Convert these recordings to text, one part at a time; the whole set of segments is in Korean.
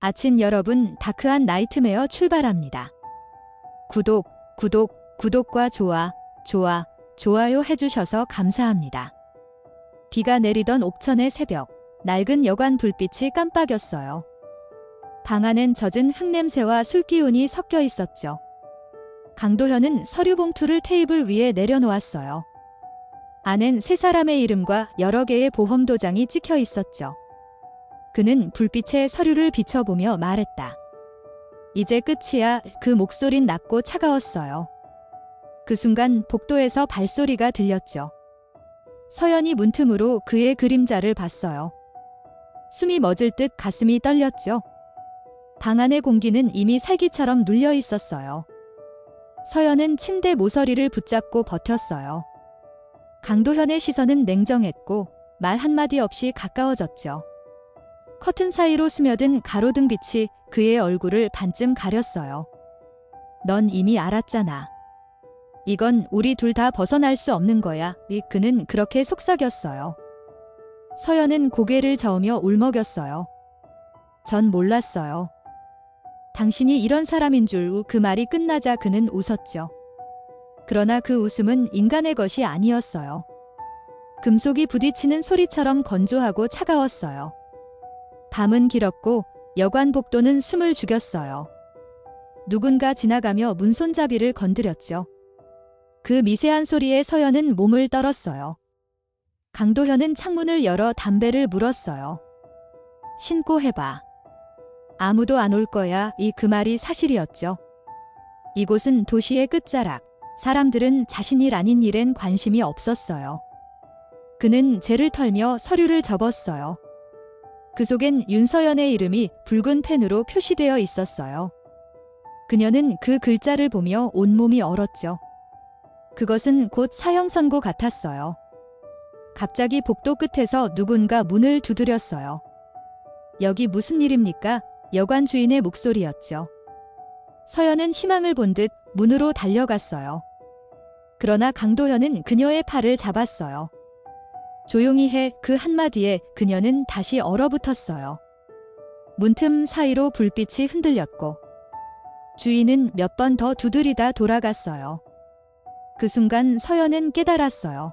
아침 여러분, 다크한 나이트메어 출발합니다. 구독, 구독, 구독과 좋아, 좋아, 좋아요 해주셔서 감사합니다. 비가 내리던 옥천의 새벽, 낡은 여관 불빛이 깜빡였어요. 방 안엔 젖은 흙냄새와 술기운이 섞여 있었죠. 강도현은 서류 봉투를 테이블 위에 내려놓았어요. 안엔 세 사람의 이름과 여러 개의 보험 도장이 찍혀 있었죠. 그는 불빛에 서류를 비춰보며 말했다. 이제 끝이야. 그 목소린 낮고 차가웠어요. 그 순간 복도에서 발소리가 들렸죠. 서연이 문틈으로 그의 그림자를 봤어요. 숨이 멎을 듯 가슴이 떨렸죠. 방 안의 공기는 이미 살기처럼 눌려 있었어요. 서연은 침대 모서리를 붙잡고 버텼어요. 강도현의 시선은 냉정했고 말 한마디 없이 가까워졌죠. 커튼 사이로 스며든 가로등 빛이 그의 얼굴을 반쯤 가렸어요. 넌 이미 알았잖아. 이건 우리 둘 다 벗어날 수 없는 거야. 이 그는 그렇게 속삭였어요. 서연은 고개를 저으며 울먹였어요. 전 몰랐어요. 당신이 이런 사람인 줄 그 말이 끝나자 그는 웃었죠. 그러나 그 웃음은 인간의 것이 아니었어요. 금속이 부딪히는 소리처럼 건조하고 차가웠어요. 밤은 길었고 여관 복도는 숨을 죽였어요. 누군가 지나가며 문손잡이를 건드렸죠. 그 미세한 소리에 서연은 몸을 떨었어요. 강도현은 창문을 열어 담배를 물었어요. 신고 해봐. 아무도 안 올 거야. 이 그 말이 사실이었죠. 이곳은 도시의 끝자락. 사람들은 자신일 아닌 일엔 관심이 없었어요. 그는 재를 털며 서류를 접었어요. 그 속엔 윤서연의 이름이 붉은 펜으로 표시되어 있었어요. 그녀는 그 글자를 보며 온몸이 얼었죠. 그것은 곧 사형 선고 같았어요. 갑자기 복도 끝에서 누군가 문을 두드렸어요. 여기 무슨 일입니까? 여관 주인의 목소리였죠. 서연은 희망을 본 듯 문으로 달려갔어요. 그러나 강도현은 그녀의 팔을 잡았어요. 조용히 해 그 한마디에 그녀는 다시 얼어붙었어요. 문틈 사이로 불빛이 흔들렸고 주인은 몇 번 더 두드리다 돌아갔어요. 그 순간 서연은 깨달았어요.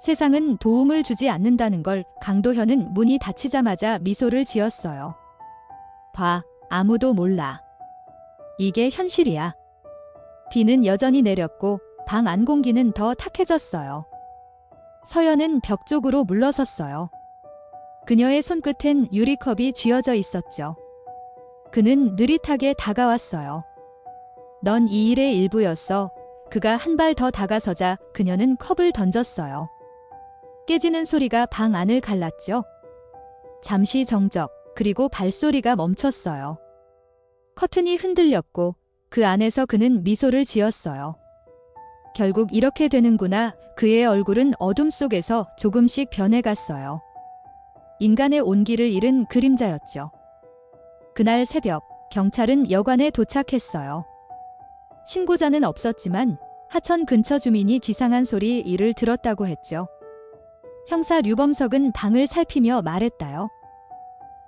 세상은 도움을 주지 않는다는 걸 강도현은 문이 닫히자마자 미소를 지었어요. 봐, 아무도 몰라. 이게 현실이야. 비는 여전히 내렸고 방 안 공기는 더 탁해졌어요. 서연은 벽 쪽으로 물러섰어요. 그녀의 손끝엔 유리컵이 쥐어져 있었죠. 그는 느릿하게 다가왔어요. 넌 이 일의 일부였어. 그가 한 발 더 다가서자 그녀는 컵을 던졌어요. 깨지는 소리가 방 안을 갈랐죠. 잠시 정적, 그리고 발소리가 멈췄어요. 커튼이 흔들렸고 그 안에서 그는 미소를 지었어요. 결국 이렇게 되는구나. 그의 얼굴은 어둠 속에서 조금씩 변해갔어요. 인간의 온기를 잃은 그림자였죠. 그날 새벽, 경찰은 여관에 도착했어요. 신고자는 없었지만 하천 근처 주민이 지상한 소리 이를 들었다고 했죠. 형사 류범석은 방을 살피며 말했다요.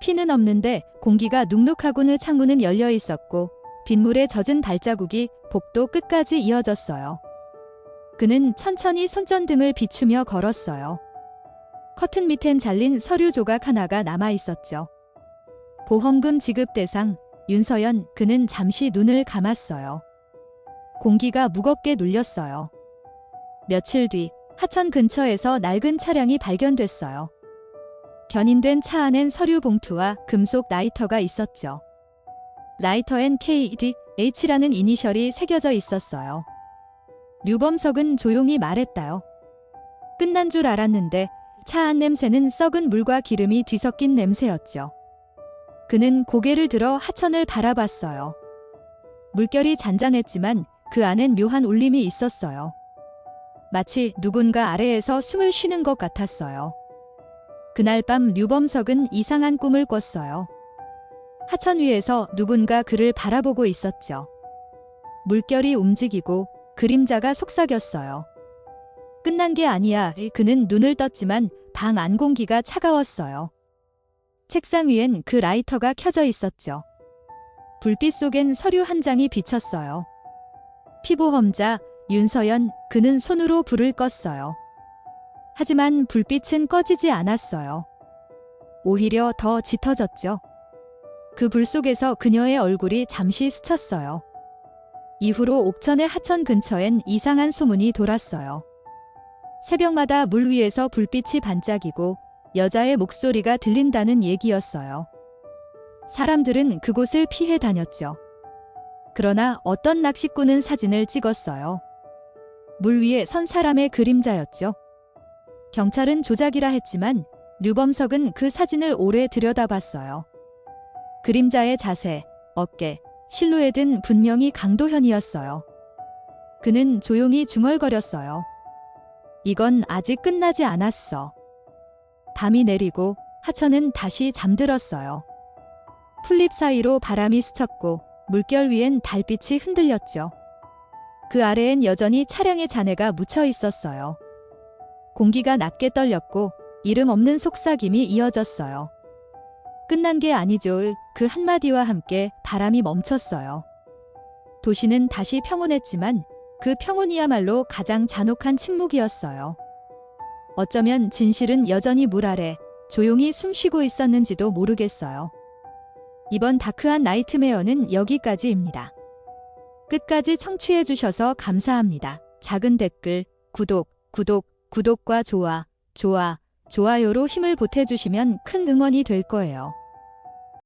피는 없는데 공기가 눅눅하고는 창문은 열려 있었고 빗물에 젖은 발자국이 복도 끝까지 이어졌어요. 그는 천천히 손전등을 비추며 걸었어요. 커튼 밑엔 잘린 서류 조각 하나가 남아 있었죠. 보험금 지급 대상 윤서연 그는 잠시 눈을 감았어요. 공기가 무겁게 눌렸어요. 며칠 뒤 하천 근처에서 낡은 차량이 발견됐어요. 견인된 차 안엔 서류 봉투와 금속 라이터가 있었죠. 라이터엔 KDH라는 이니셜이 새겨져 있었어요. 류범석은 조용히 말했다요. 끝난 줄 알았는데 차 안 냄새는 썩은 물과 기름이 뒤섞인 냄새였죠. 그는 고개를 들어 하천을 바라봤어요. 물결이 잔잔했지만 그 안엔 묘한 울림이 있었어요. 마치 누군가 아래에서 숨을 쉬는 것 같았어요. 그날 밤 류범석은 이상한 꿈을 꿨어요. 하천 위에서 누군가 그를 바라보고 있었죠. 물결이 움직이고 그림자가 속삭였어요. 끝난 게 아니야. 그는 눈을 떴지만 방 안 공기가 차가웠어요. 책상 위엔 그 라이터가 켜져 있었죠. 불빛 속엔 서류 한 장이 비쳤어요. 피보험자 윤서연 그는 손으로 불을 껐어요. 하지만 불빛은 꺼지지 않았어요. 오히려 더 짙어졌죠. 그 불 속에서 그녀의 얼굴이 잠시 스쳤어요. 이후로 옥천의 하천 근처엔 이상한 소문이 돌았어요. 새벽마다 물 위에서 불빛이 반짝이고 여자의 목소리가 들린다는 얘기였어요. 사람들은 그곳을 피해 다녔죠. 그러나 어떤 낚시꾼은 사진을 찍었어요. 물 위에 선 사람의 그림자였죠. 경찰은 조작이라 했지만 류범석은 그 사진을 오래 들여다봤어요. 그림자의 자세, 어깨, 실루엣은 분명히 강도현이었어요. 그는 조용히 중얼거렸어요. 이건 아직 끝나지 않았어. 밤이 내리고 하천은 다시 잠들었어요. 풀잎 사이로 바람이 스쳤고 물결 위엔 달빛이 흔들렸죠. 그 아래엔 여전히 차량의 잔해가 묻혀 있었어요. 공기가 낮게 떨렸고 이름 없는 속삭임이 이어졌어요. 끝난 게 아니죠. 그 한마디와 함께 바람이 멈췄어요. 도시는 다시 평온했지만 그 평온이야말로 가장 잔혹한 침묵이었어요. 어쩌면 진실은 여전히 물 아래 조용히 숨쉬고 있었는지도 모르겠어요. 이번 다크한 나이트메어는 여기까지입니다. 끝까지 청취해 주셔서 감사합니다. 작은 댓글, 구독, 구독, 구독과 좋아, 좋아, 좋아요로 힘을 보태주시면 큰 응원이 될 거예요.